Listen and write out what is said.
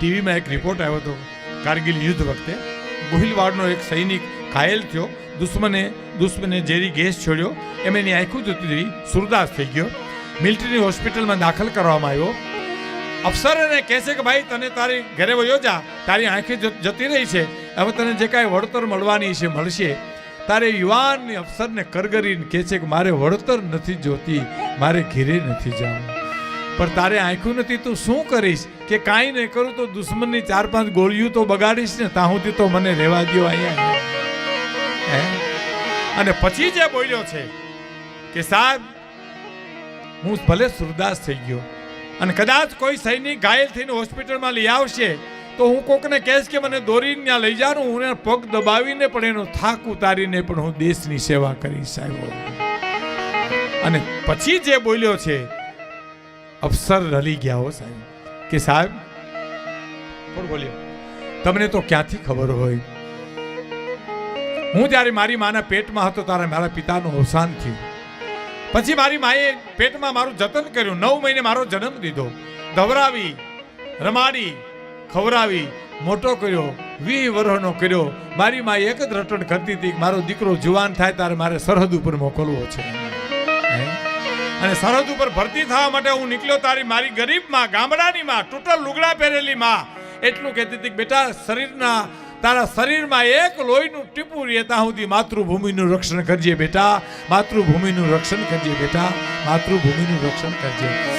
ટીવીમાં એક રિપોર્ટ આવ્યો હતો કારગિલ યુદ્ધ વખતે. ગોહિલવાડનો એક સૈનિક ઘાયલ થયો. દુશ્મને દુશ્મને ઝેરી ગેસ છોડ્યો. એમ એની આંખું જતી રહી સુરદાસ થઈ ગયો. મિલિટરી હોસ્પિટલમાં દાખલ કરવામાં આવ્યો. અફસર એને કહે છે કે, ભાઈ, તને તારી ઘરે વયો જા. તારી આંખે જતી રહી છે. હવે તને જે કાંઈ વળતર મળવાની છે, મળશે. તારે યુવાન અફસરને કરગરીને કહે છે કે, મારે વળતર નથી જોતી. મારે ઘેરે નથી જવું. પણ તારે આંખ્યું નથી, તું શું કરીશ? કે કાંઈ નહીં કરું તો દુશ્મનની ચાર પાંચ ગોળીઓ તો બગાડીશ ને તાહુંથી તો મને રહેવા દ્યો અહીંયા. હે? અને પછી જે બોલ્યો છે કે સાહેબ, હું ભલે સુરદાસ થઈ ગયો, અને કદાચ કોઈ સૈનિક ઘાયલ થઈને હોસ્પિટલમાં લઈ આવશે, તો હું કોકને કહીશ કે મને દોરીને ત્યાં લઈ જાઉં હું એને પગ દબાવીને પણ એનો થાક ઉતારીને પણ હું દેશની સેવા કરીશ, સાહેબ. અને પછી જે બોલ્યો છે અફસર રલી ગયા હો સાહેબ. કે સાહેબ, કોણ બોલ્યો? તમને તો ક્યાંથી ખબર હોય? હું જ્યારે મારી માના પેટમાં હતો ત્યારે મારા પિતાનું અવસાન થયું. પછી મારી માએ પેટમાં મારું જતન કર્યું. નવ મહિને મારો જન્મ દીધો. ધવરાવી, રમાડી, ખવરાવી, મોટો કર્યો, વીસ વર્ષનો કર્યો. મારી માએ એક જ રટણ કરતી હતી મારો દીકરો જુવાન થાય ત્યારે મારે સરહદ ઉપર મોકલવો છે? અને સરહદ ઉપર ભરતી થવા માટે હું નીકળ્યો તારી મારી ગરીબમાં, ગામડાની માં તૂટલ લુગડા પહેરેલી માં. એટલું કહેતી હતી બેટા, શરીરના, તારા શરીરમાં એક લોહીનું ટીપું રહે ત્યાં સુધી માતૃભૂમિનું રક્ષણ કરજે બેટા. માતૃભૂમિનું રક્ષણ કરજે બેટા. માતૃભૂમિનું રક્ષણ કરજે.